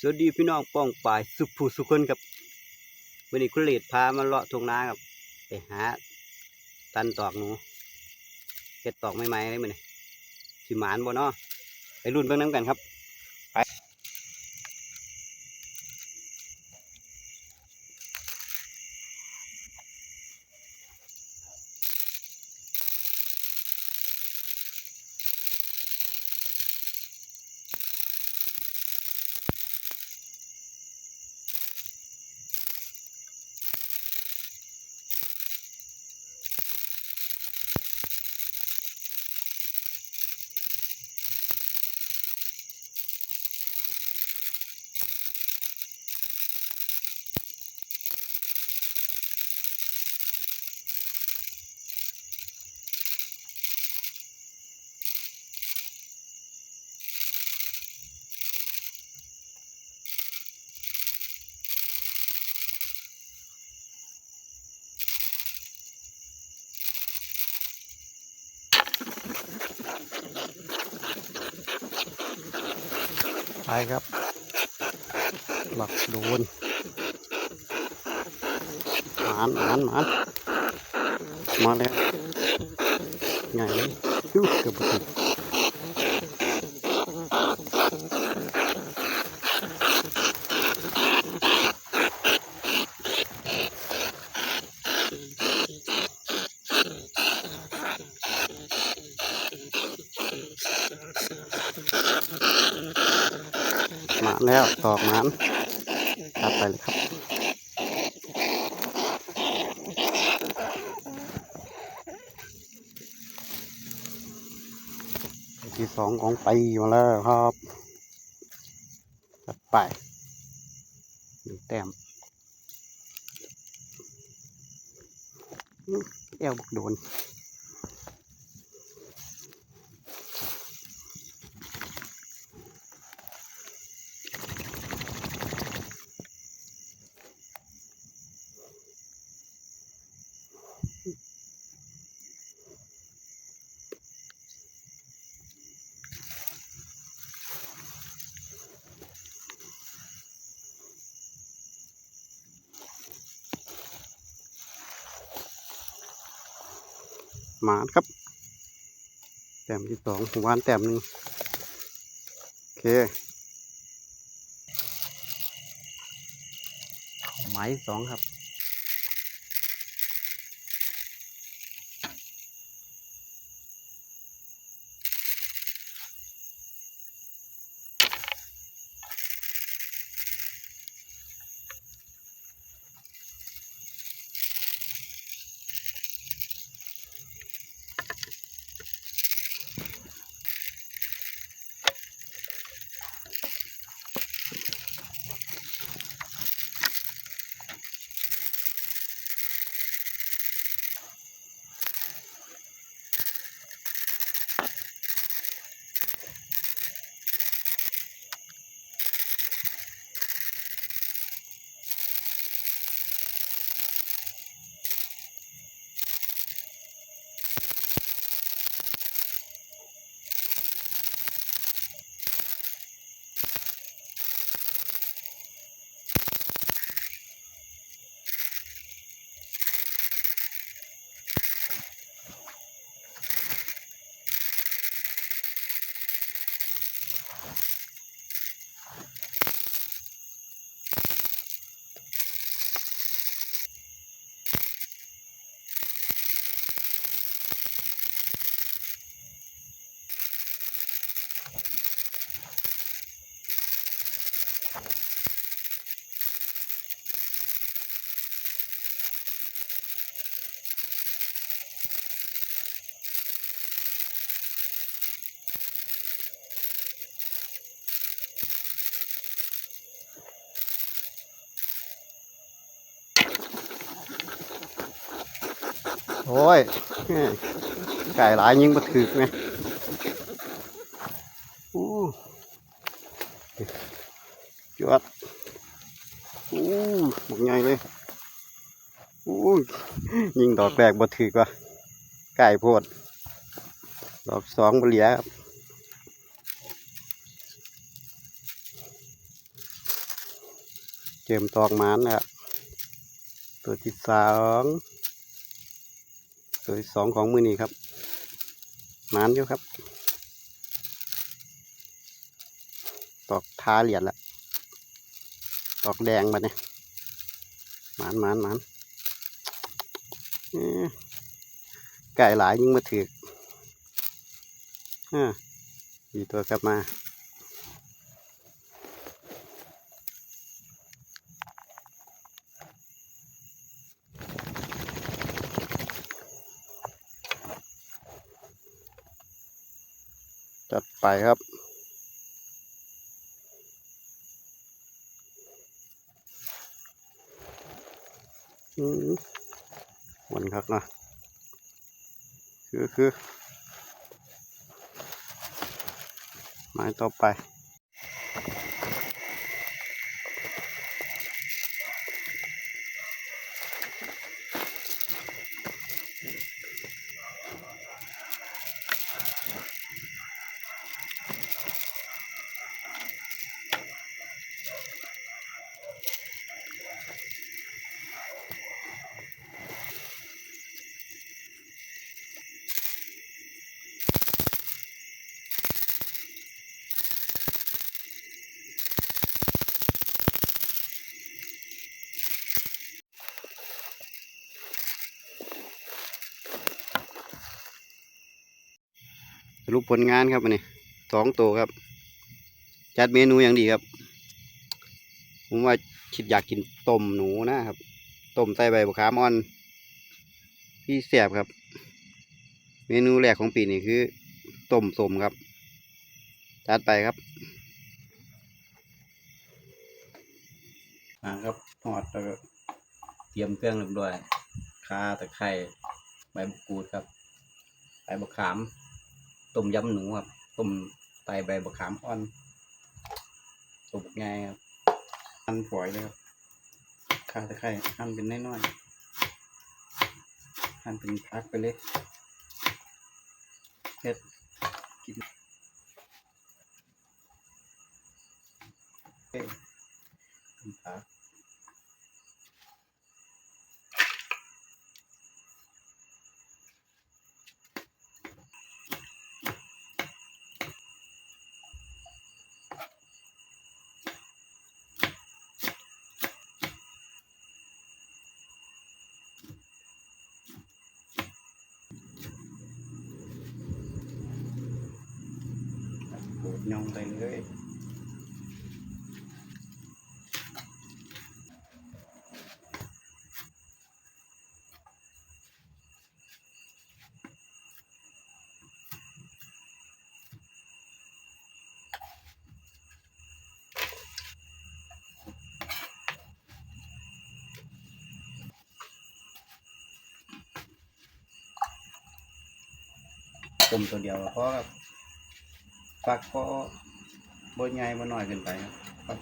สวัสดีพี่น้องป้องปายสุภูสุคนครับวันนี้คุณเลดพามาเลาะทงนาครับ ไปหา ตันตอกหนูเก็ดตอกไม้ไม้ไรมั้ยสิหมานบ่เนาะไปรุ่นเบื้องน้ำกันครับ ไปครับ หลักโดนหมานหมานหมานมาแล้วไงเลยยูเกือบถึงหมาน แล้วตอกหมานตัดไปเลยครับที่สองของปีมาแล้วครับตัดไปหนึ่งแต้มอื้อแอวบกโดน หมาครับ แต้มที่สองหวานแต้มหนึ่งโอเคหมายสองครับ อ้ยไก่หลายยิงมาถือไหมอู้จวดอู้หมกใหญ่เลยอู้ยิงดอกแรกบ่ถือกว่าไก่โพดดอกสองบเหลียครับเจมตอกมานนะครับตัวที่สอง ตัวที่สองของมือนี้ครับหมานอยู่ครับ ตอกทาเหรียญละตอกแดงมาเนี่ยหมานหมานหมานไก่หลายยิ่งมาถือกอ่าดีตัวกลับมา จัดไปครับอืมวันคักนะคือคือไม้ต่อไป สรุปผลงานครับอันนี้สองตัวครับ จัดเมนูอย่างดีครับ ผมว่าคิดอยากกินต้มหนูนะครับต้มใส่ใบบุขามอ่อน พี่แสบครับ เมนูแรกของปีนี้คือต้มสมครับ จัดไปครับมาครับทอดแล้วก็เตรียมเครื่องเรียบร้อยข่าตะไคร้ใบมะกรูดครับ ใบมะขาม ต้มยำหนูครับต้มไตใบมะขามอ่อนต้มง่ายครับหั่นฝอยเลยครับข่าตะไคร้หั่นเป็นน้อยๆหั่นเป็นพักไปเลยเผ็ดกินเผ็ดเป็นพัก โขดย่องไป ฟักก็บนใหญ่บนหน่อยเกินไปครับฟัก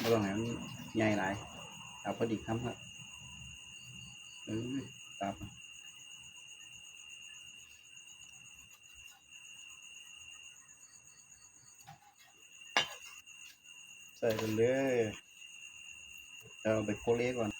บนตรงไหนมันใหญ่หลายเอาพอดีคำครับเออตามใส่ไปเลยเราไปโคเล่ก่อน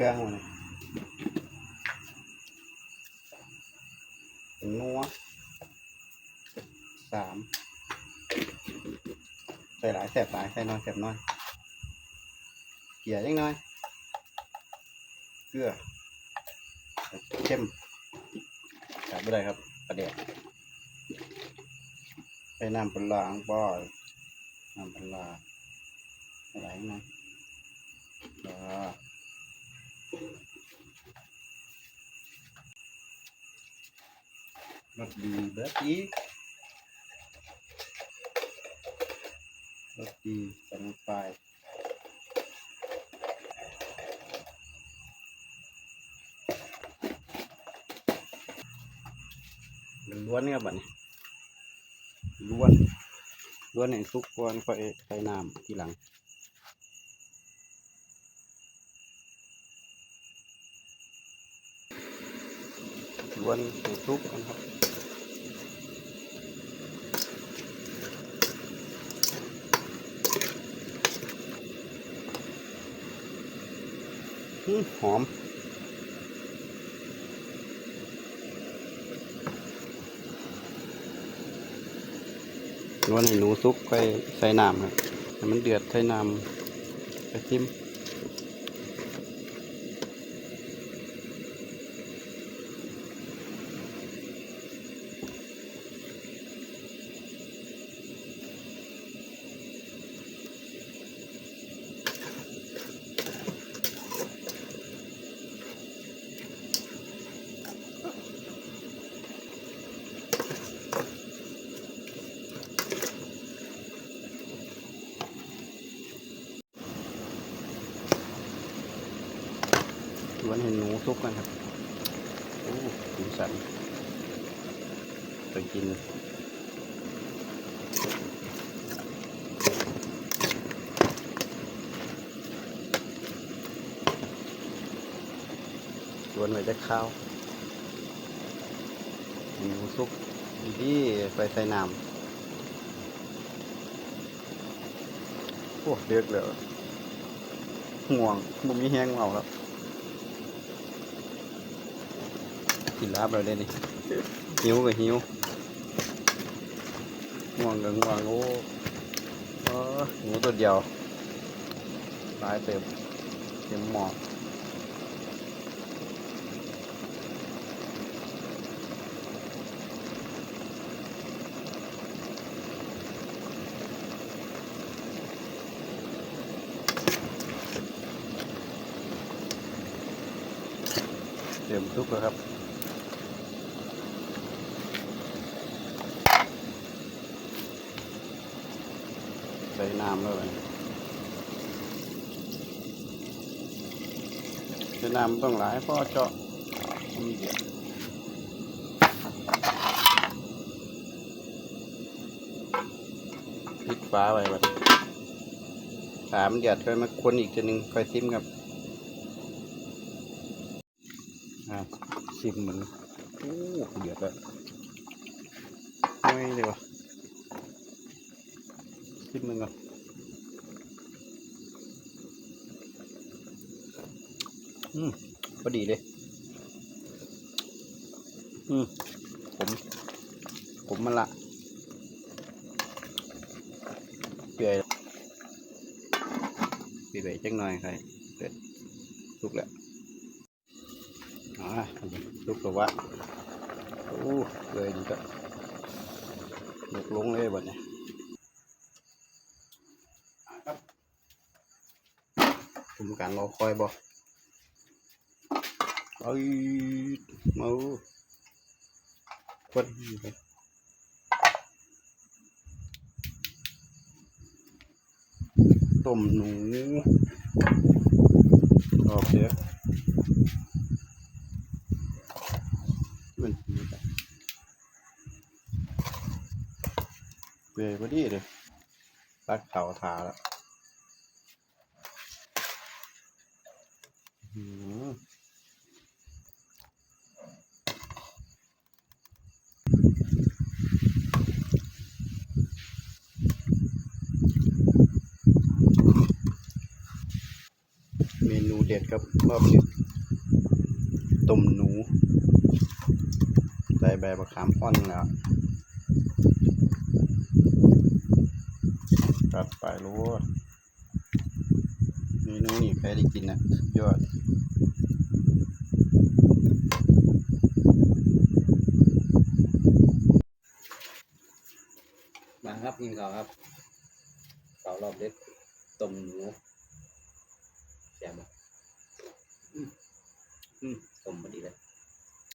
เครื่องมันนัวสามใส่หลายแสบหลายใส่น้อยแสบน้อยเกลี่ยยังน้อย เกลือเข้มจับไม่ได้ครับประเดี๋ยวใส่น้ำปลาร้าของป้อยน้ำปลาร้าอะไรนะปลา นรสดีเบิร์ดอีกรสดีใส่ลงไปล้วนครับบัดนี้ล้วนล้วนให้สุกก่อนค่อยใส่ วนสุกกันครับหอมวันนี้หนูซุกไปใส่น้ำครับให้มันเดือดใส่น้ำไปจิ้ม ซุกกันครับโอ้สีสันไปกินล้วนไว้จะข้าวหนูซุกดีๆไปใส่น้ำโอ้เดือดเลยห่วงมุมมีแห้งเอาแล้ว กินลาบเราได้นี่หิวก็หิวง่วงก็ง่วงโอ้เออหมูตัวเดียวหลายเต็มเต็มหมอกเต็มทุกแล้วครับ น้ำแล้วเลยใส่น้ำต้องหลายเพราะเจาะมันเดือดปิดฟ้าไว้บัดถามนเดือดค่อยมาคนอีกทีหนึ่งคอยซิมครับซิมเหมือนโอ้เดือดแล้วไม่เลยวะชิมมึงก่อน อืมพอดีเลย อืมผมผมมันละเปื่อยเปื่อยจังหน่อยใครเสร็จลุกแล้วอ่าลุกแล้ววะโอ้เลยดีก็ยกลงเลยบัดเนี้ยผมการรอคอยบ่ เอ้มาคนไปต้มหนูโอเคมันมีแต่เปื่อยพอดีเลยตักเข่าทาแล้ว อืมเมนูเด็ด ครับรอบนี้ต้มหนูใส่ใบมะขามอ่อนแล้วตัดไปรู้ว่าเมนูนี้ใครได้กินอะยอดมาครับกินข้าวครับข้าวรอบเล็กต้มหนูแซ่บอะอืม อืมสมพอดีเลย